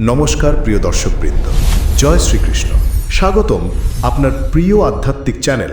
নমস্কার প্রিয় দর্শকবৃন্দ। জয় শ্রীকৃষ্ণ। স্বাগতম আপনার প্রিয় আধ্যাত্মিক চ্যানেল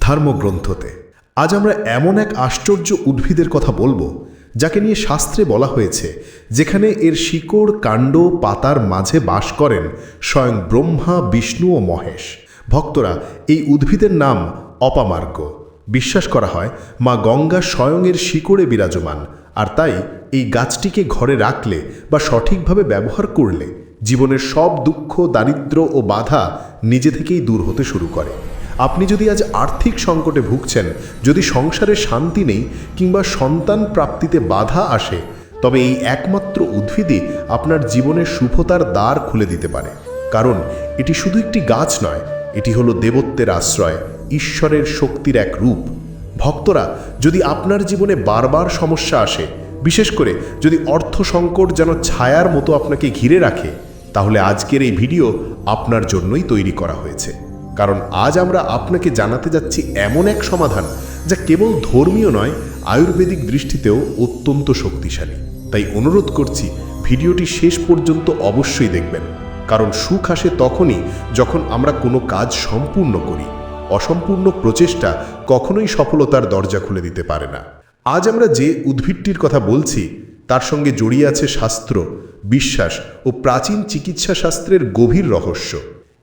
ধর্মগ্রন্থতে। আজ আমরা এমন এক আশ্চর্য উদ্ভিদের কথা বলব, যাকে নিয়ে শাস্ত্রে বলা হয়েছে, যেখানে এর শিকড়, কাণ্ড, পাতার মাঝে বাস করেন স্বয়ং ব্রহ্মা, বিষ্ণু ও মহেশ। ভক্তরা এই উদ্ভিদের নাম অপামার্গ। বিশ্বাস করা হয়, মা গঙ্গা স্বয়ং এর শিকড়ে বিরাজমান। আর তাই এই গাছটিকে ঘরে রাখলে বা সঠিকভাবে ব্যবহার করলে জীবনের সব দুঃখ দারিদ্র্য ও বাধা নিজে থেকেই দূর হতে শুরু করে। আপনি যদি আজ আর্থিক সংকটে ভুগছেন, যদি সংসারে শান্তি নেই কিংবা সন্তান প্রাপ্তিতে বাধা আসে, তবে এই একমাত্র উদ্ভিদই আপনার জীবনের সুফতার দ্বার খুলে দিতে পারে। কারণ এটি শুধু একটি গাছ নয়, এটি হলো দেবত্বের আশ্রয়, ঈশ্বরের শক্তির এক রূপ। ভক্তরা যদি আপনার জীবনে বারবার সমস্যা আসে, বিশেষ করে যদি অর্থ সংকট যেন ছায়ার মতো আপনাকে ঘিরে রাখে, তাহলে আজকের এই ভিডিও আপনার জন্যই তৈরি করা হয়েছে। কারণ আজ আমরা আপনাকে জানাতে যাচ্ছি এমন এক সমাধান যা কেবল ধর্মীয় নয়, আয়ুর্বেদিক দৃষ্টিতেও অত্যন্ত শক্তিশালী। তাই অনুরোধ করছি, ভিডিওটি শেষ পর্যন্ত অবশ্যই দেখবেন। কারণ সুখ আসে তখনই যখন আমরা কোনো কাজ সম্পূর্ণ করি। অসম্পূর্ণ প্রচেষ্টা কখনোই সফলতার দরজা খুলে দিতে পারে না। আজ আমরা যে উদ্ভিদটির কথা বলছি, তার সঙ্গে জড়িয়ে আছে শাস্ত্র, বিশ্বাস ও প্রাচীন চিকিৎসা শাস্ত্রের গভীর রহস্য।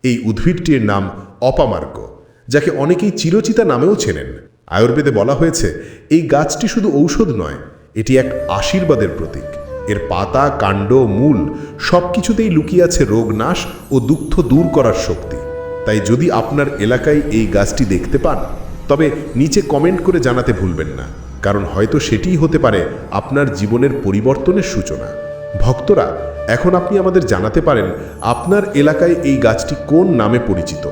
এই উদ্ভিদটির নাম অপামার্গ যাকে অনেকেই চিরচিতা নামেও চেনেন। আয়ুর্বেদে বলা হয়েছে, এই গাছটি শুধু ঔষধ নয়, এটি এক আশীর্বাদের প্রতীক। এর পাতা, কাণ্ড, মূল সব কিছুতেই লুকিয়ে আছে রোগনাশ ও দুঃখ দূর করার শক্তি। তাই যদি আপনার এলাকায় এই গাছটি দেখতে পান, তবে নিচে কমেন্ট করে জানাতে ভুলবেন না, কারণ হয়তো সেটিই হতে পারে আপনার জীবনের পরিবর্তনের সূচনা। ভক্তরা, এখন আপনি আমাদের জানাতে পারেন আপনার এলাকায় এই গাছটি কোন নামে পরিচিত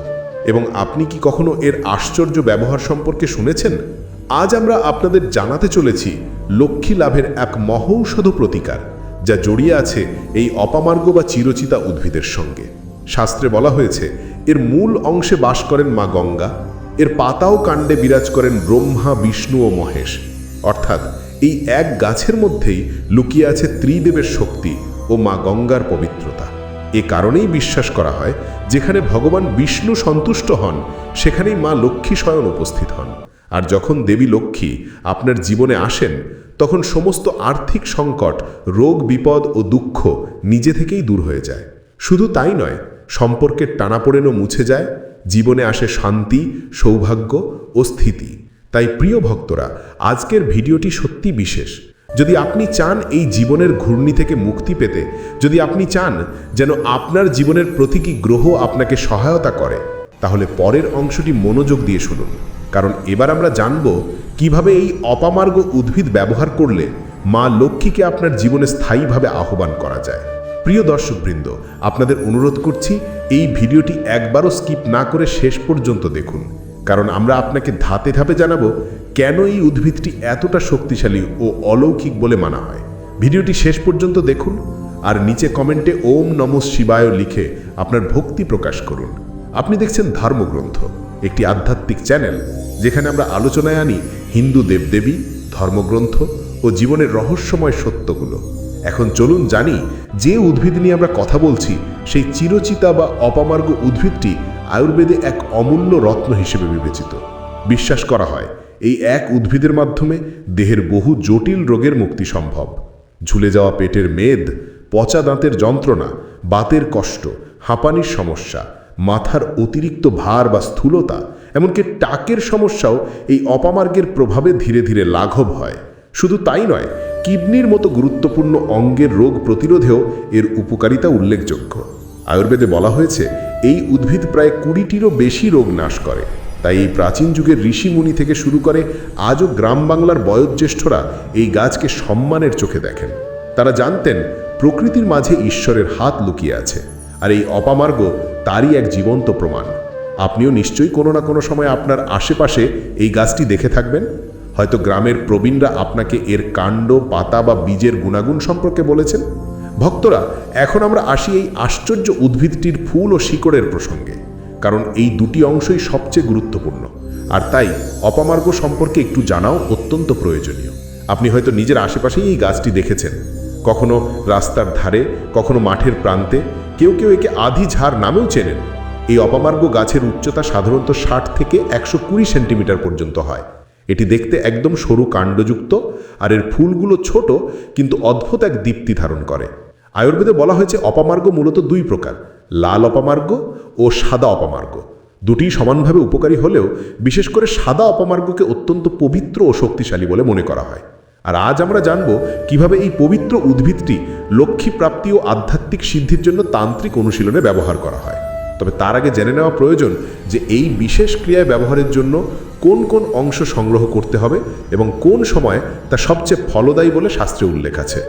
এবং আপনি কি কখনো এর আশ্চর্য ব্যবহার সম্পর্কে শুনেছেন? আজ আমরা আপনাদের জানাতে চলেছি লক্ষ্মী লাভের এক মহৌষধ প্রতিকার, যা জড়িয়ে আছে এই অপামার্গ বা চিরচিতা উদ্ভিদের সঙ্গে। শাস্ত্রে বলা হয়েছে এর মূল অংশে বাস করেন মা গঙ্গা, এর পাতাও কাণ্ডে বিরাজ করেন ব্রহ্মা, বিষ্ণু ও মহেশ। অর্থাৎ এই এক গাছের মধ্যেই লুকিয়ে আছে ত্রিদেবের শক্তি ও মা গঙ্গার পবিত্রতা। এ কারণেই বিশ্বাস করা হয়, যেখানে ভগবান বিষ্ণু সন্তুষ্ট হন, সেখানেই মা লক্ষ্মী স্বয়ং উপস্থিত হন। আর যখন দেবী লক্ষ্মী আপনার জীবনে আসেন, তখন সমস্ত আর্থিক সংকট, রোগ, বিপদ ও দুঃখ নিজে থেকেই দূর হয়ে যায়। শুধু তাই নয় সম্পর্কের টানাপোড়েনও মুছে যায়, জীবনে আসে শান্তি, সৌভাগ্য ও স্থিতি। তাই প্রিয় ভক্তরা, আজকের ভিডিওটি সত্যি বিশেষ। যদি আপনি চান এই জীবনের ঘূর্ণি থেকে মুক্তি পেতে, যদি আপনি চান যেন আপনার জীবনের প্রতীকী গ্রহ আপনাকে সহায়তা করে, তাহলে পরের অংশটি মনোযোগ দিয়ে শুনুন। কারণ এবার আমরা জানব কীভাবে এই অপামার্গ উদ্ভিদ ব্যবহার করলে মা লক্ষ্মীকে আপনার জীবনে স্থায়ীভাবে আহ্বান করা যায়। প্রিয় দর্শকবৃন্দ, আপনাদের অনুরোধ করছি এই ভিডিওটি একবারও স্কিপ না করে শেষ পর্যন্ত দেখুন, কারণ আমরা আপনাকে ধাপে ধাপে জানাব কেন এই উদ্ভিদটি এতটা শক্তিশালী ও অলৌকিক বলে মানা হয়। ভিডিওটি শেষ পর্যন্ত দেখুন আর নিচে কমেন্টে ওম নম শিবায় লিখে আপনার ভক্তি প্রকাশ করুন। আপনি দেখছেন ধর্মগ্রন্থ, একটি আধ্যাত্মিক চ্যানেল, যেখানে আমরা আলোচনায় আনি হিন্দু দেবদেবী, ধর্মগ্রন্থ ও জীবনের রহস্যময় সত্যগুলো। এখন চলুন জানি যে উদ্ভিদ নিয়ে আমরা কথা বলছি, সেই চিরচিতা বা অপামার্গ উদ্ভিদটি আয়ুর্বেদে এক অমূল্য রত্ন হিসেবে বিবেচিত। বিশ্বাস করা হয়, এই এক উদ্ভিদের মাধ্যমে দেহের বহু জটিল রোগের মুক্তি সম্ভব। ঝুলে যাওয়া পেটের মেদ, পচা দাঁতের যন্ত্রণা, বাতের কষ্ট, হাঁপানির সমস্যা, মাথার অতিরিক্ত ভার বা স্থূলতা, এমনকি টাকের সমস্যাও এই অপামার্গের প্রভাবে ধীরে ধীরে লাঘব হয়। শুধু তাই নয়, কিডনির মতো গুরুত্বপূর্ণ অঙ্গের রোগ প্রতিরোধেও এর উপকারিতা উল্লেখযোগ্য। আয়ুর্বেদে বলা হয়েছে, এই উদ্ভিদ প্রায় কুড়িটিরও বেশি রোগ নাশ করে। তাই এই প্রাচীন যুগের ঋষিমুনি থেকে শুরু করে আজও গ্রাম বাংলার বয়োজ্যেষ্ঠরা এই গাছকে সম্মানের চোখে দেখেন। তারা জানতেন, প্রকৃতির মাঝে ঈশ্বরের হাত লুকিয়ে আছে, আর এই অপামার্গ তারই এক জীবন্ত প্রমাণ। আপনিও নিশ্চয়ই কোনো না কোনো সময় আপনার আশেপাশে এই গাছটি দেখে থাকবেন। হয়তো গ্রামের প্রবীণরা আপনাকে এর কাণ্ড, পাতা বা বীজের গুণাগুণ সম্পর্কে বলেছেন? ভক্তরা, এখন আমরা আসি এই আশ্চর্য উদ্ভিদটির ফুল ও শিকড়ের প্রসঙ্গে, কারণ এই দুটি অংশই সবচেয়ে গুরুত্বপূর্ণ। আর তাই, অপামার্গ সম্পর্কে একটু জানাও অত্যন্ত প্রয়োজনীয়। আপনি হয়তো নিজের আশেপাশেই এই গাছটি দেখেছেন। কখনো রাস্তার ধারে, কখনো মাঠের প্রান্তে, কেউ কেউ একে আধি ঝাড় নামেও চেনেন। এই অপামার্গ গাছের উচ্চতা সাধারণত ষাট থেকে একশো কুড়ি সেন্টিমিটার পর্যন্ত হয়। এটি দেখতে একদম সরু কাণ্ডযুক্ত, আর এর ফুলগুলো ছোট, কিন্তু অদ্ভুত এক দীপ্তি ধারণ করে। আয়ুর্বেদে বলা হয়েছে অপামার্গ মূলত দুই প্রকার, লাল অপামার্গ ও সাদা অপামার্গ। দুটি সমানভাবে উপকারী হলেও বিশেষ করে সাদা অপমার্গকে অত্যন্ত পবিত্র ও শক্তিশালী বলে মনে করা হয়। আর আজ আমরা জানব কীভাবে এই পবিত্র উদ্ভিদটি লক্ষ্মী প্রাপ্তি ও আধ্যাত্মিক সিদ্ধির জন্য তান্ত্রিক অনুশীলনে ব্যবহার করা হয়। তবে তার আগে জেনে নেওয়া প্রয়োজন যে এই বিশেষ ক্রিয়ায় ব্যবহারের জন্য কোন কোন অংশ সংগ্রহ করতে হবে এবং কোন সময় তা সবচেয়ে ফলদায়ী বলে শাস্ত্রে উল্লেখ আছে।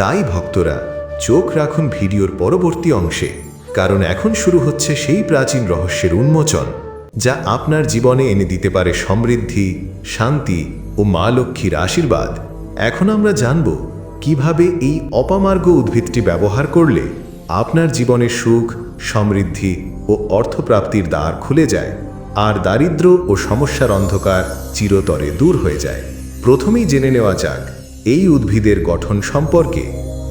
তাই ভক্তরা চোখ রাখুন ভিডিওর পরবর্তী অংশে, কারণ এখন শুরু হচ্ছে সেই প্রাচীন রহস্যের উন্মোচন, যা আপনার জীবনে এনে দিতে পারে সমৃদ্ধি, শান্তি ও মা লক্ষ্মীর আশীর্বাদ। এখন আমরা জানব কীভাবে এই অপামার্গ উদ্ভিদটি ব্যবহার করলে আপনার জীবনে সুখ, সমৃদ্ধি ও অর্থপ্রাপ্তির দ্বার খুলে যায়, আর দারিদ্র ও সমস্যার অন্ধকার চিরতরে দূর হয়ে যায়। প্রথমেই জেনে নেওয়া যাক, এই উদ্ভিদের গঠন সম্পর্কে।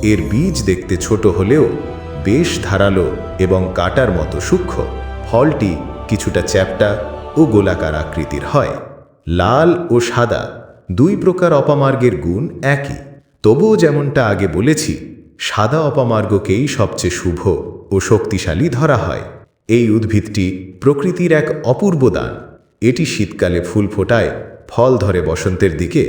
এর বীজ দেখতে ছোট হলেও বেশ ধারালো এবং কাটার মতো সূক্ষ্ম। ফলটি কিছুটা চ্যাপ্টা ও গোলাকার আকৃতির হয়। লাল ও সাদা দুই প্রকার অপামার্গের গুণ একই। তবুও যেমনটা আগে বলেছি সাদা অপামার্গকেই সবচেয়ে শুভ ও শক্তিশালী ধরা হয়। এই উদ্ভিদটি প্রকৃতির এক অপূর্ব দান। এটি শীতকালে ফুল ফোটায়, ফল ধরে বসন্তের দিকে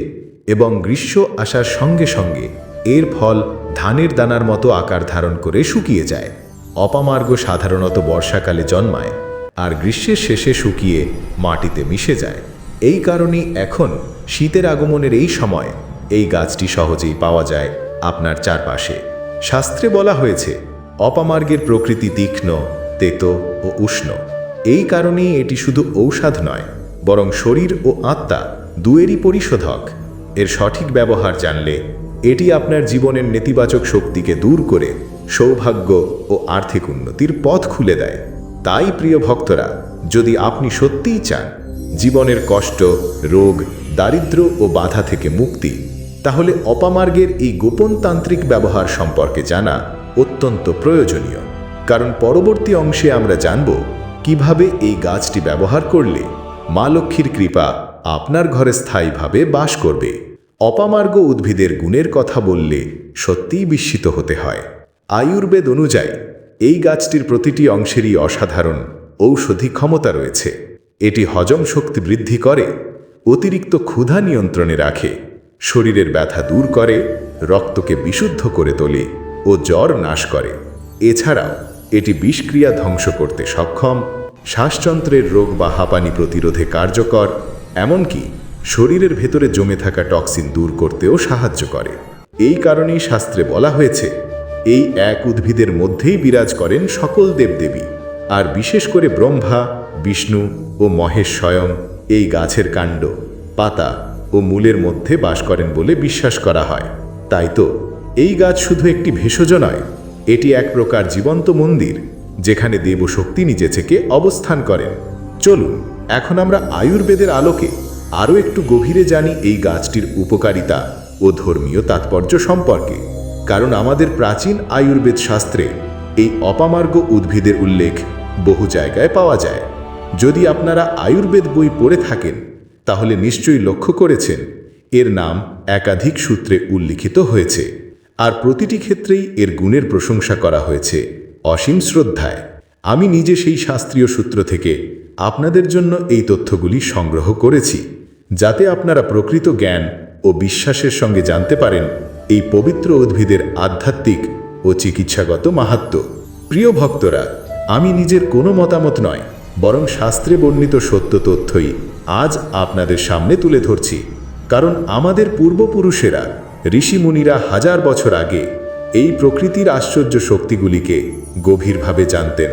এবং গ্রীষ্ম আসার সঙ্গে সঙ্গে এর ফল ধানের দানার মতো আকার ধারণ করে শুকিয়ে যায়। অপামার্গ সাধারণত বর্ষাকালে জন্মায় আর গ্রীষ্মের শেষে শুকিয়ে মাটিতে মিশে যায়। এই কারণেই এখন শীতের আগমনের এই সময় এই গাছটি সহজেই পাওয়া যায় আপনার চারপাশে। শাস্ত্রে বলা হয়েছে, অপামার্গের প্রকৃতি তীক্ষ্ণ, তেত ও উষ্ণ। এই কারণেই এটি শুধু ঔষধ নয়, বরং শরীর ও আত্মা দুয়েরই পরিশোধক। এর সঠিক ব্যবহার জানলে এটি আপনার জীবনের নেতিবাচক শক্তিকে দূর করে সৌভাগ্য ও আর্থিক উন্নতির পথ খুলে দেয়। তাই, প্রিয় ভক্তরা, যদি আপনি সত্যিই চান, জীবনের কষ্ট, রোগ দারিদ্র ও বাধা থেকে মুক্তি তাহলে অপামার্গের এই গোপন তান্ত্রিক ব্যবহার সম্পর্কে জানা অত্যন্ত প্রয়োজনীয়। কারণ পরবর্তী অংশে আমরা জানব কীভাবে এই গাছটি ব্যবহার করলে মা লক্ষ্মীর কৃপা আপনার ঘরে স্থায়ীভাবে বাস করবে। অপামার্গ উদ্ভিদের গুণের কথা বললে সত্যিই বিস্মিত হতে হয়। আয়ুর্বেদ অনুযায়ী এই গাছটির প্রতিটি অংশেরই অসাধারণ ঔষধি ক্ষমতা রয়েছে। এটি হজম শক্তি বৃদ্ধি করে, অতিরিক্ত ক্ষুধা নিয়ন্ত্রণে রাখে শরীরের ব্যথা দূর করে, রক্তকে বিশুদ্ধ করে তোলে ও জ্বর নাশ করে। এছাড়াও, এটি বিষক্রিয়া ধ্বংস করতে সক্ষম, শ্বাসযন্ত্রের রোগ বা হাঁপানি প্রতিরোধে কার্যকর, এমনকি শরীরের ভেতরে জমে থাকা টক্সিন দূর করতেও সাহায্য করে। এই কারণেই শাস্ত্রে বলা হয়েছে, এই এক উদ্ভিদের মধ্যেই বিরাজ করেন সকল দেবদেবী। আর বিশেষ করে ব্রহ্মা, বিষ্ণু ও মহেশ স্বয়ং এই গাছের কাণ্ড, পাতা ও মূলের মধ্যে বাস করেন বলে বিশ্বাস করা হয়। তাই তো, এই গাছ শুধু একটি ভেষজ নয়, এটি এক প্রকার জীবন্ত মন্দির, যেখানে দেবশক্তি নিজে থেকে অবস্থান করেন। চলুন, এখন আমরা আয়ুর্বেদের আলোকে আরও একটু গভীরে জানি এই গাছটির উপকারিতা ও ধর্মীয় তাৎপর্য সম্পর্কে, কারণ আমাদের প্রাচীন আয়ুর্বেদ শাস্ত্রে এই অপামার্গ উদ্ভিদের উল্লেখ বহু জায়গায় পাওয়া যায়। যদি আপনারা আয়ুর্বেদ বই পড়ে থাকেন তাহলে নিশ্চয়ই লক্ষ্য করেছেন, এর নাম একাধিক সূত্রে উল্লিখিত হয়েছে। আর প্রতিটি ক্ষেত্রেই এর গুণের প্রশংসা করা হয়েছে। অসীম শ্রদ্ধায়। আমি নিজে সেই শাস্ত্রীয় সূত্র থেকে আপনাদের জন্য এই তথ্যগুলি সংগ্রহ করেছি, যাতে আপনারা প্রকৃত জ্ঞান ও বিশ্বাসের সঙ্গে জানতে পারেন এই পবিত্র উদ্ভিদের আধ্যাত্মিক ও চিকিৎসাগত মাহাত্ম প্রিয় ভক্তরা, আমি নিজের কোনো মতামত নয় বরং শাস্ত্রে বর্ণিত সত্য তথ্যই আজ আপনাদের সামনে তুলে ধরছি। কারণ আমাদের পূর্বপুরুষেরা ঋষিমুনিরা হাজার বছর আগে এই প্রকৃতির আশ্চর্য শক্তিগুলিকে গভীরভাবে জানতেন।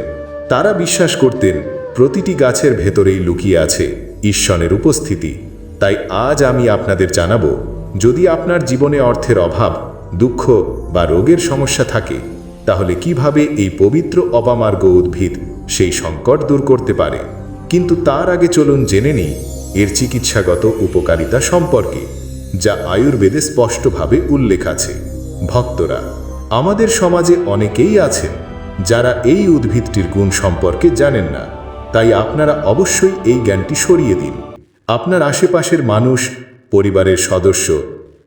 তারা বিশ্বাস করতেন, প্রতিটি গাছের ভেতরেই লুকিয়ে আছে ঈশ্বরের উপস্থিতি। তাই আজ আমি আপনাদের জানাব, যদি আপনার জীবনে অর্থের অভাব, দুঃখ বা রোগের সমস্যা থাকে, তাহলে কীভাবে এই পবিত্র অপামার্গ উদ্ভিদ সেই সংকট দূর করতে পারে। কিন্তু তার আগে চলুন জেনে নিই এর চিকিৎসাগত উপকারিতা সম্পর্কে, যা আয়ুর্বেদে স্পষ্টভাবে উল্লেখ আছে। ভক্তরা, আমাদের সমাজে অনেকেই আছেন যারা এই উদ্ভিদটির গুণ সম্পর্কে জানেন না। তাই আপনারা অবশ্যই এই জ্ঞানটি সরিয়ে দিন। আপনার আশেপাশের মানুষ, পরিবারের সদস্য,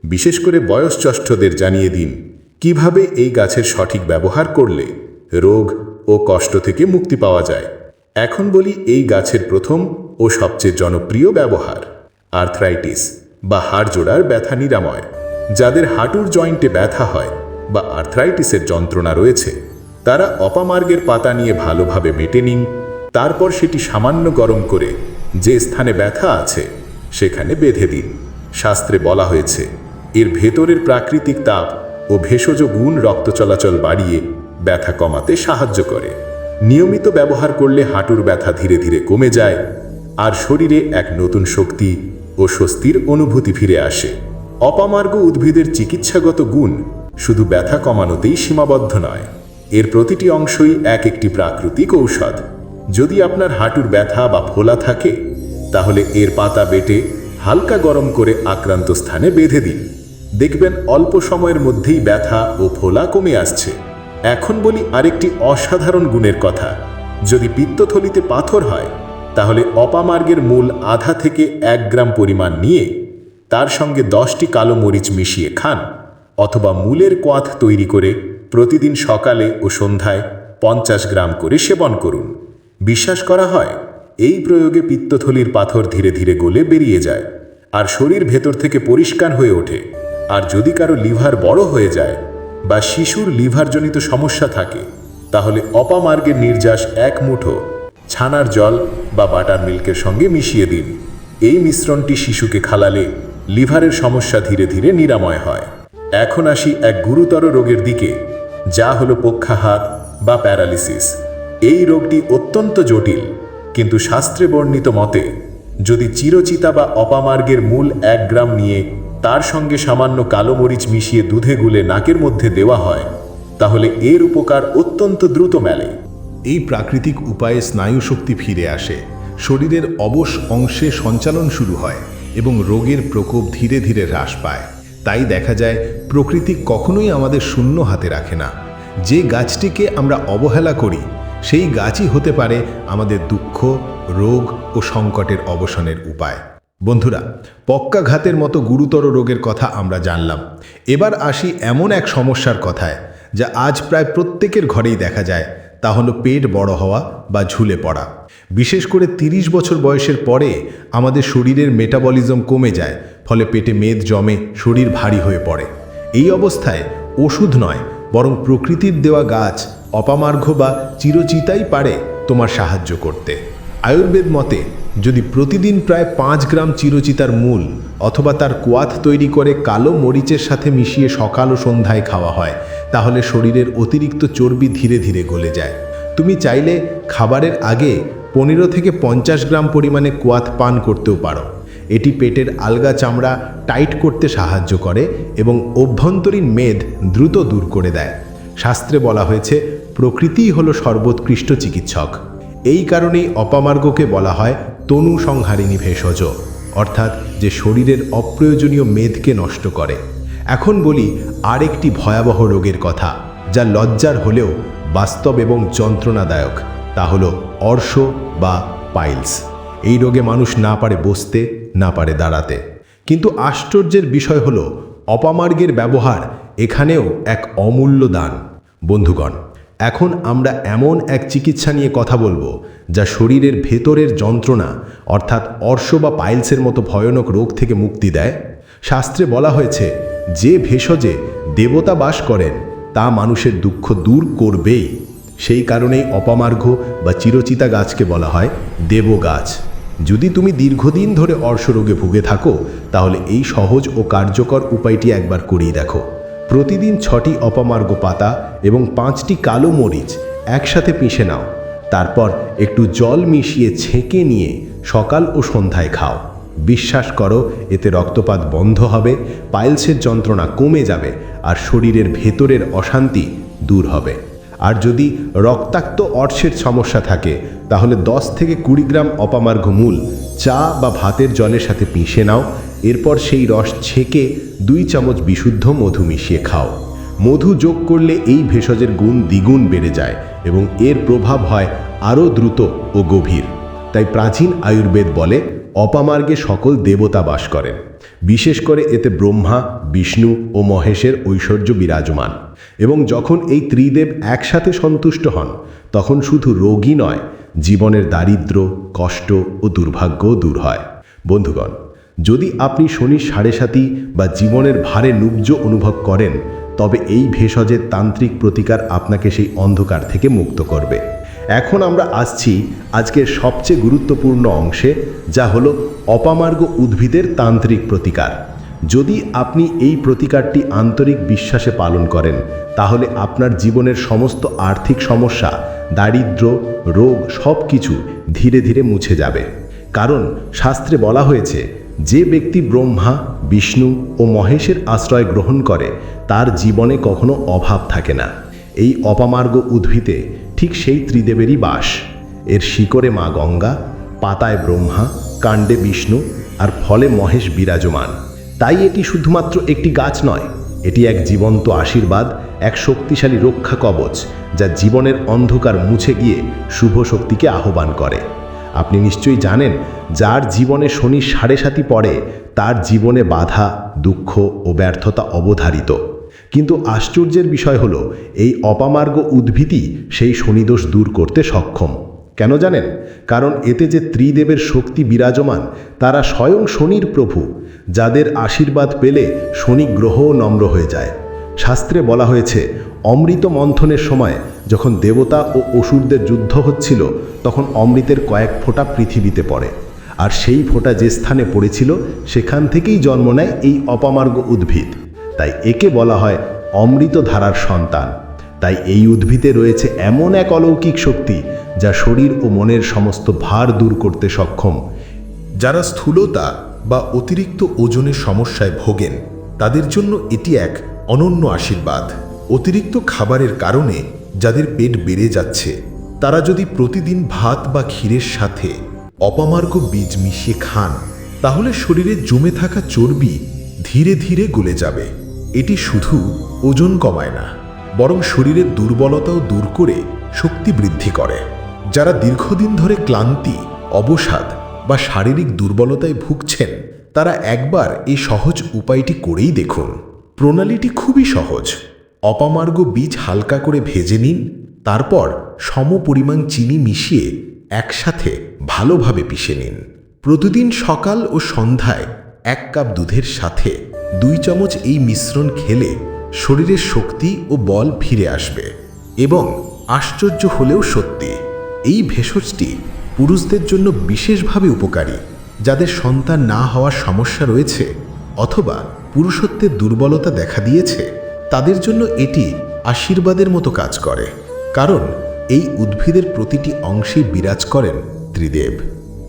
বিশেষ করে বয়সজ্যেষ্ঠদের জানিয়ে দিন, কীভাবে এই গাছের সঠিক ব্যবহার করলে রোগ ও কষ্ট থেকে মুক্তি পাওয়া যায়। এখন বলি এই গাছের প্রথম ও সবচেয়ে জনপ্রিয় ব্যবহার আর্থ্রাইটিস বা হাড় জোড়ার ব্যথা নিরাময়। যাদের হাঁটুর জয়েন্টে ব্যথা হয় বা আর্থ্রাইটিসের যন্ত্রণা রয়েছে, তারা অপামার্গের পাতা নিয়ে ভালোভাবে মেটে নিন, তারপর সেটি সামান্য গরম করে যে স্থানে ব্যথা আছে সেখানে বেঁধে দিন। শাস্ত্রে বলা হয়েছে, এর ভেতরের প্রাকৃতিক তাপ ও ভেষজ গুণ রক্ত চলাচল বাড়িয়ে ব্যথা কমাতে সাহায্য করে। নিয়মিত ব্যবহার করলে হাঁটুর ব্যথা ধীরে ধীরে কমে যায় আর শরীরে এক নতুন শক্তি ও স্বস্তির অনুভূতি ফিরে আসে। অপামার্গ উদ্ভিদের চিকিৎসাগত গুণ শুধু ব্যথা কমানোতেই সীমাবদ্ধ নয়, এর প্রতিটি অংশই এক একটি প্রাকৃতিক ঔষধ। যদি আপনার হাঁটুর ব্যথা বা ফোলা থাকে, তাহলে এর পাতা বেটে হালকা গরম করে আক্রান্ত স্থানে বেঁধে দিন। দেখবেন অল্প সময়ের মধ্যেই ব্যথা ও ফোলা কমে আসছে। এখন বলি আরেকটি অসাধারণ গুণের কথা। যদি পিত্তথলিতে পাথর হয়, তাহলে অপামার্গের মূল আধা থেকে এক গ্রাম পরিমাণ নিয়ে তার সঙ্গে দশটি কালো মরিচ মিশিয়ে খান, অথবা মূলের কোয়াথ তৈরি করে প্রতিদিন সকালে ও সন্ধ্যায় পঞ্চাশ গ্রাম করে সেবন করুন। বিশ্বাস করা হয়, এই প্রয়োগে পিত্তথলির পাথর ধীরে ধীরে গলে বেরিয়ে যায়, আর শরীর ভেতর থেকে পরিষ্কার হয়ে ওঠে। আর যদি কারও লিভার বড় হয়ে যায় বা শিশুর লিভারজনিত সমস্যা থাকে, তাহলে অপামার্গের নির্যাস এক মুঠো ছানার জল বা বাটার মিল্কের সঙ্গে মিশিয়ে দিন। এই মিশ্রণটি শিশুকে খালালে লিভারের সমস্যা ধীরে ধীরে নিরাময় হয়। এখন আসি এক গুরুতর রোগের দিকে, যা হলো পক্ষাহাত বা প্যারালিসিস। এই রোগটি অত্যন্ত জটিল, কিন্তু শাস্ত্রে বর্ণিত মতে, যদি চিরচিতা বা অপামার্গের মূল এক গ্রাম নিয়ে তার সঙ্গে সামান্য কালো মরিচ মিশিয়ে দুধে গুলে নাকের মধ্যে দেওয়া হয়, তাহলে এর উপকার অত্যন্ত দ্রুত মেলে। এই প্রাকৃতিক উপায়ে স্নায়ু শক্তি ফিরে আসে, শরীরের অবশ অংশে সঞ্চালন শুরু হয় এবং রোগের প্রকোপ ধীরে ধীরে হ্রাস পায়। তাই দেখা যায়, প্রকৃতি কখনোই আমাদের শূন্য হাতে রাখে না। যে গাছটিকে আমরা অবহেলা করি, সেই গাছই হতে পারে আমাদের দুঃখ, রোগ ও সংকটের অবসানের উপায়। বন্ধুরা, পক্কাঘাতের মতো গুরুতর রোগের কথা আমরা জানলাম। এবার আসি এমন এক সমস্যার কথায়, যা আজ প্রায় প্রত্যেকের ঘরেই দেখা যায়, তা হলো পেট বড় হওয়া বা ঝুলে পড়া। বিশেষ করে ৩০ বছর বয়সের পরে আমাদের শরীরের মেটাবলিজম কমে যায়, ফলে পেটে মেদ জমে, শরীর ভারী হয়ে পড়ে। এই অবস্থায় ওষুধ নয়, বরং প্রকৃতির দেওয়া গাছ অপামার্ঘ বা চিরচিতাই পারে তোমার সাহায্য করতে। আয়ুর্বেদ মতে, যদি প্রতিদিন প্রায় পাঁচ গ্রাম চিরচিতার মূল অথবা তার কোয়াথ তৈরি করে কালো মরিচের সাথে মিশিয়ে সকাল ও সন্ধ্যায় খাওয়া হয়, তাহলে শরীরের অতিরিক্ত চর্বি ধীরে ধীরে গলে যায়। তুমি চাইলে খাবারের আগে পনেরো থেকে পঞ্চাশ গ্রাম পরিমাণে কোয়াথ পান করতেও পারো। এটি পেটের আলগা চামড়া টাইট করতে সাহায্য করে এবং অভ্যন্তরীণ মেদ দ্রুত দূর করে দেয়। শাস্ত্রে বলা হয়েছে, প্রকৃতিই হলো সর্বোৎকৃষ্ট চিকিৎসক। এই কারণেই অপামার্গকে বলা হয় তনু সংহারিণী ভেষজ, অর্থাৎ যে শরীরের অপ্রয়োজনীয় মেদকে নষ্ট করে। এখন বলি আরেকটি ভয়াবহ রোগের কথা, যা লজ্জার হলেও বাস্তব এবং যন্ত্রণাদায়ক, তা হলো অর্শ বা পাইলস। এই রোগে মানুষ না পারে বসতে, না পারে দাঁড়াতে। কিন্তু আশ্চর্যের বিষয় হলো, অপামার্গের ব্যবহার এখানেও এক অমূল্য দান। বন্ধুগণ এখন আমরা এমন এক চিকিৎসা নিয়ে কথা বলব, যা শরীরের ভেতরের যন্ত্রণা, অর্থাৎ অর্শ বা পাইলসের মতো ভয়ানক রোগ থেকে মুক্তি দেয়। শাস্ত্রে বলা হয়েছে, যে ভেষজে দেবতা বাস করেন, তা মানুষের দুঃখ দূর করবেই। সেই কারণেই অপামার্ঘ বা চিরচিতা গাছকে বলা হয় দেব গাছ। যদি তুমি দীর্ঘদিন ধরে অর্শরোগে ভুগে থাকো, তাহলে এই সহজ ও কার্যকর উপায়টি একবার করেই দেখো। প্রতিদিন ছটি অপমার্গ পাতা এবং পাঁচটি কালো মরিচ একসাথে পিষে নাও। তারপর একটু জল মিশিয়ে ছেঁকে নিয়ে সকাল ও সন্ধ্যায় খাও। বিশ্বাস করো, এতে রক্তপাত বন্ধ হবে, পাইলসের যন্ত্রণা কমে যাবে আর শরীরের ভেতরের অশান্তি দূর হবে। আর যদি রক্তাক্ত অর্শের সমস্যা থাকে, তাহলে 10 থেকে কুড়ি গ্রাম অপামার্ঘ মূল, চা বা ভাতের জলের সাথে পিষে নাও, এরপর সেই রস ছেঁকে দুই চামচ বিশুদ্ধ মধু মিশিয়ে খাও। মধু যোগ করলে এই ভেষজের গুণ দ্বিগুণ বেড়ে যায় এবং এর প্রভাব হয় আরও দ্রুত ও গভীর। তাই প্রাচীন আয়ুর্বেদ বলে অপামার্গে সকল দেবতা বাস করেন। বিশেষ করে এতে ব্রহ্মা, বিষ্ণু ও মহেশের ঐশ্বর্য বিরাজমান। এবং যখন এই ত্রিদেব একসাথে সন্তুষ্ট হন, তখন শুধু রোগী নয়, জীবনের দারিদ্র, কষ্ট ও দুর্ভাগ্যও দূর হয়। বন্ধুগণ, যদি আপনি শনির সাড়ে সাতি বা জীবনের ভারে নুব্জ অনুভব করেন, তবে এই ভেষজের তান্ত্রিক প্রতিকার আপনাকে সেই অন্ধকার থেকে মুক্ত করবে। এখন আমরা আসছি আজকের সবচেয়ে গুরুত্বপূর্ণ অংশে, যা হলো অপামার্গ উদ্ভিদের তান্ত্রিক প্রতিকার। যদি আপনি এই প্রতিকারটি আন্তরিক বিশ্বাসে পালন করেন, তাহলে আপনার জীবনের সমস্ত আর্থিক সমস্যা, দারিদ্র, রোগ সব কিছু ধীরে ধীরে মুছে যাবে। কারণ শাস্ত্রে বলা হয়েছে, যে ব্যক্তি ব্রহ্মা, বিষ্ণু ও মহেশের আশ্রয় গ্রহণ করে, তার জীবনে কখনো অভাব থাকে না। এই অপামার্গ উদ্ভিদে ঠিক সেই ত্রিদেবেরই বাস। এর শিকড়ে মা গঙ্গা, পাতায় ব্রহ্মা, কাণ্ডে বিষ্ণু আর ফলে মহেশ বিরাজমান। তাই এটি শুধুমাত্র একটি গাছ নয়, এটি এক জীবন্ত আশীর্বাদ, এক শক্তিশালী রক্ষা কবচ যা জীবনের অন্ধকার মুছে গিয়ে শুভ শক্তিকে আহ্বান করে। আপনি নিশ্চয়ই জানেন, যার জীবনে শনি সাড়ে সাতি পড়ে, তার জীবনে বাধা, দুঃখ ও ব্যর্থতা অবধারিত। কিন্তু আশ্চর্যের বিষয় হলো, এই অপামার্গ উদ্ভিদই সেই শনিদোষ দূর করতে সক্ষম। কেন জানেন? কারণ এতে যে ত্রিদেবের শক্তি বিরাজমান, তারা স্বয়ং শনির প্রভু, যাদের আশীর্বাদ পেলে শনি গ্রহও নম্র হয়ে যায়। শাস্ত্রে বলা হয়েছে, অমৃত মন্থনের সময় যখন দেবতা ও অসুরদের যুদ্ধ হচ্ছিল, তখন অমৃতের কয়েক ফোঁটা পৃথিবীতে পড়ে। আর সেই ফোঁটা যে স্থানে পড়েছিল, সেখান থেকেই জন্ম নেয় এই অপামার্গ উদ্ভিদ। তাই একে বলা হয় অমৃত ধারার সন্তান। তাই এই উদ্ভিদে রয়েছে এমন এক অলৌকিক শক্তি যা শরীর ও মনের সমস্ত ভার দূর করতে সক্ষম। যারা স্থূলতা বা অতিরিক্ত ওজনের সমস্যায় ভোগেন, তাদের জন্য এটি এক অনন্য আশীর্বাদ। অতিরিক্ত খাবারের কারণে যাদের পেট বেড়ে যাচ্ছে, তারা যদি প্রতিদিন ভাত বা ক্ষীরের সাথে অপামার্গ বীজ মিশিয়ে খান, তাহলে শরীরে জমে থাকা চর্বি ধীরে ধীরে গলে যাবে। এটি শুধু ওজন কমায় না, বরং শরীরের দুর্বলতাও দূর করে শক্তি বৃদ্ধি করে। যারা দীর্ঘদিন ধরে ক্লান্তি, অবসাদ বা শারীরিক দুর্বলতায় ভুগছেন, তারা একবার এই সহজ উপায়টি করেই দেখুন। প্রণালীটি খুবই সহজ। অপামার্গ বীজ হালকা করে ভেজে নিন, তারপর সম পরিমাণ চিনি মিশিয়ে একসাথে ভালোভাবে পিষে নিন। প্রতিদিন সকাল ও সন্ধ্যায় এক কাপ দুধের সাথে দুই চামচ এই মিশ্রণ খেলে শরীরের শক্তি ও বল ফিরে আসবে এবং আশ্চর্য হলেও সত্যি, এই ভেষজটি পুরুষদের জন্য বিশেষভাবে উপকারী। যাদের সন্তান না হওয়ার সমস্যা রয়েছে অথবা পুরুষত্বের দুর্বলতা দেখা দিয়েছে, তাদের জন্য এটি আশীর্বাদের মতো কাজ করে। কারণ এই উদ্ভিদের প্রতিটি অংশে বিরাজ করেন ত্রিদেব,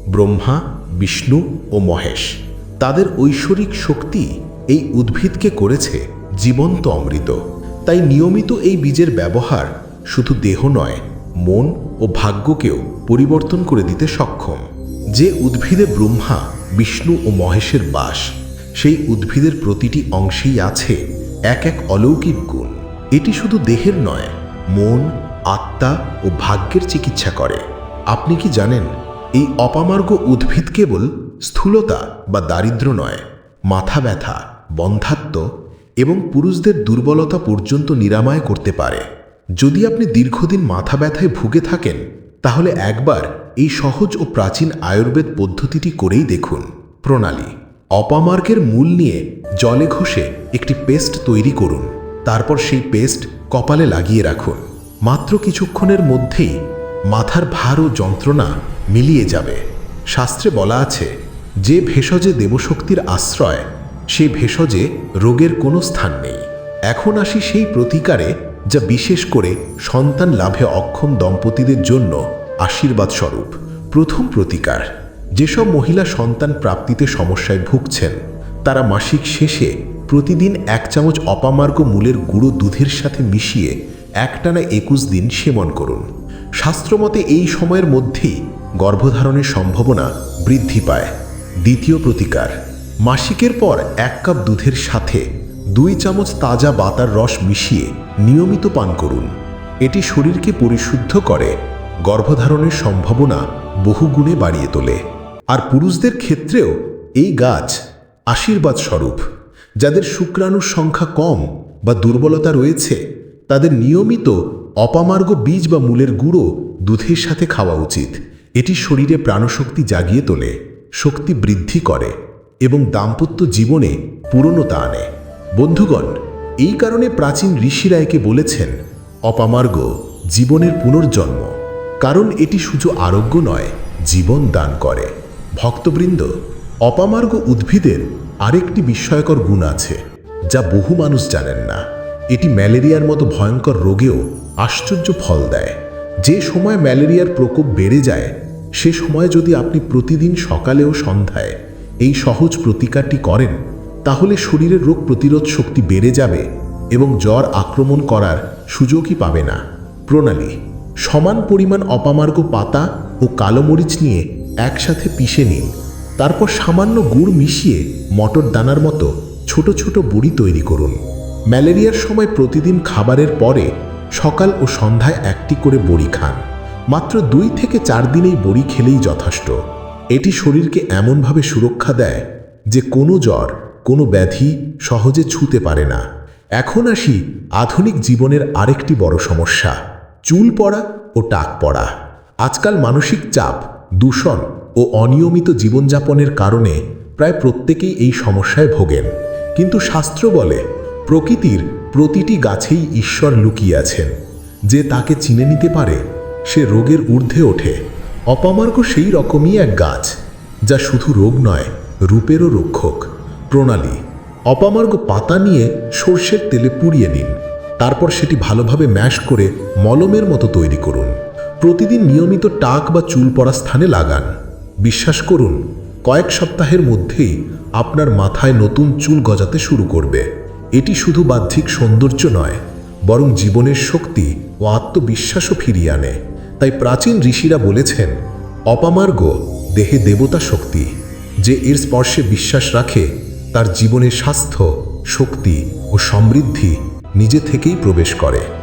ব্রহ্মা, বিষ্ণু ও মহেশ। তাদের ঐশ্বরিক শক্তি এই উদ্ভিদকে করেছে জীবন্ত অমৃত। তাই নিয়মিত এই বীজের ব্যবহার শুধু দেহ নয়, মন ও ভাগ্যকেও পরিবর্তন করে দিতে সক্ষম। যে উদ্ভিদে ব্রহ্মা, বিষ্ণু ও মহেশের বাস, সেই উদ্ভিদের প্রতিটি অংশেই আছে এক এক অলৌকিক গুণ। এটি শুধু দেহের নয়, মন, আত্মা ও ভাগ্যের চিকিৎসা করে। আপনি কি জানেন, এই অপামার্গ উদ্ভিদ কেবল স্থূলতা বা দারিদ্র নয়, মাথা ব্যথা, বন্ধাত্ম এবং পুরুষদের দুর্বলতা পর্যন্ত নিরাময় করতে পারে। যদি আপনি দীর্ঘদিন মাথা ব্যথায় ভুগে থাকেন, তাহলে একবার এই সহজ ও প্রাচীন আয়ুর্বেদ পদ্ধতিটি করেই দেখুন। প্রণালী অপামার্গের মূল নিয়ে জলে ঘষে একটি পেস্ট তৈরি করুন। তারপর সেই পেস্ট কপালে লাগিয়ে রাখুন। মাত্র কিছুক্ষণের মধ্যেই মাথার ভার ও যন্ত্রণা মিলিয়ে যাবে। শাস্ত্রে বলা আছে যে ভেষজে দেবশক্তির আশ্রয়, সে ভেষজে রোগের কোনো স্থান নেই। এখন আসি সেই প্রতিকারে যা বিশেষ করে সন্তান লাভে অক্ষম দম্পতিদের জন্য আশীর্বাদ স্বরূপ। প্রথম প্রতিকার, যেসব মহিলা সন্তান প্রাপ্তিতে সমস্যায় ভুগছেন, তারা মাসিক শেষে প্রতিদিন এক চামচ অপামার্গ মূলের গুঁড়ো দুধের সাথে মিশিয়ে একটানা একুশ দিন সেবন করুন। শাস্ত্রমতে এই সময়ের মধ্যেই গর্ভধারণের সম্ভাবনা বৃদ্ধি পায়। দ্বিতীয় প্রতিকার। মাসিকের পর এক কাপ দুধের সাথে দুই চামচ তাজা বাতার রস মিশিয়ে নিয়মিত পান করুন। এটি শরীরকে পরিশুদ্ধ করে, গর্ভধারণের সম্ভাবনা বহুগুণে বাড়িয়ে তোলে। আর পুরুষদের ক্ষেত্রেও এই গাছ আশীর্বাদ স্বরূপ। যাদের শুক্রাণুর সংখ্যা কম বা দুর্বলতা রয়েছে, তাদের নিয়মিত অপামার্গ বীজ বা মূলের গুঁড়ো দুধের সাথে খাওয়া উচিত। এটি শরীরে প্রাণশক্তি জাগিয়ে তোলে। শক্তি বৃদ্ধি করে এবং দাম্পত্য জীবনে পূরণতা আনে। বন্ধুগণ, এই কারণে প্রাচীন ঋষিরা একে বলেছেন, অপামার্গ জীবনের পুনর্জন্ম, কারণ এটি শুধু আরোগ্য নয়, জীবন দান করে। ভক্তবৃন্দ, অপামার্গ উদ্ভিদের আরেকটি বিস্ময়কর গুণ আছে, যা বহু মানুষ জানেন না। এটি ম্যালেরিয়ার মতো ভয়ঙ্কর রোগেও আশ্চর্য ফল দেয়। যে সময় ম্যালেরিয়ার প্রকোপ বেড়ে যায় সে সময় যদি আপনি প্রতিদিন সকালে ও সন্ধ্যায় এই সহজ প্রতিকারটি করেন, তাহলে শরীরের রোগ প্রতিরোধ শক্তি বেড়ে যাবে এবং জ্বর আক্রমণ করার সুযোগই পাবে না। প্রণালী, সমান পরিমাণ অপামার্গ পাতা ও কালো মরিচ নিয়ে একসাথে পিষে নিন। তারপর সামান্য গুড় মিশিয়ে মটর দানার মতো ছোট ছোট বড়ি তৈরি করুন। ম্যালেরিয়ার সময় প্রতিদিন খাবারের পরে সকাল ও সন্ধ্যায় একটি করে বড়ি খান। মাত্র দুই থেকে চার দিনেই বড়ি খেলেই যথেষ্ট। এটি শরীরকে এমনভাবে সুরক্ষা দেয় যে কোনো জ্বর, কোনো ব্যাধি সহজে ছুতে পারে না। এখন আসি আধুনিক জীবনের আরেকটি বড় সমস্যা, চুল পড়া ও টাক পড়া। আজকাল মানসিক চাপ, দূষণ ও অনিয়মিত জীবনযাপনের কারণে প্রায় প্রত্যেকেই এই সমস্যায় ভোগেন। কিন্তু শাস্ত্র বলে, প্রকৃতির প্রতিটি গাছেই ঈশ্বর লুকিয়ে আছেন। যে তাকে চিনে নিতে পারে সে রোগের ঊর্ধ্বে ওঠে। অপামার্গ সেই রকমই এক গাছ, যা শুধু রোগ নয়, রূপেরও রক্ষক। প্রণালী, অপামার্গ পাতা নিয়ে সর্ষের তেলে পুড়িয়ে নিন। তারপর সেটি ভালোভাবে ম্যাশ করে মলমের মতো তৈরি করুন। প্রতিদিন নিয়মিত টাক বা চুল পড়া স্থানে লাগান। বিশ্বাস করুন, কয়েক সপ্তাহের মধ্যেই আপনার মাথায় নতুন চুল গজাতে শুরু করবে। এটি শুধু বাহ্যিক সৌন্দর্য নয়, বরং জীবনের শক্তি ও আত্মবিশ্বাসও ফিরিয়ে আনে। তাই প্রাচীন ঋষিরা বলেছেন, অপামার্গ দেহে দেবতা শক্তি, যে এর স্পর্শে বিশ্বাস রাখে, তার জীবনের স্বাস্থ্য, শক্তি ও সমৃদ্ধি নিজে থেকেই প্রবেশ করে।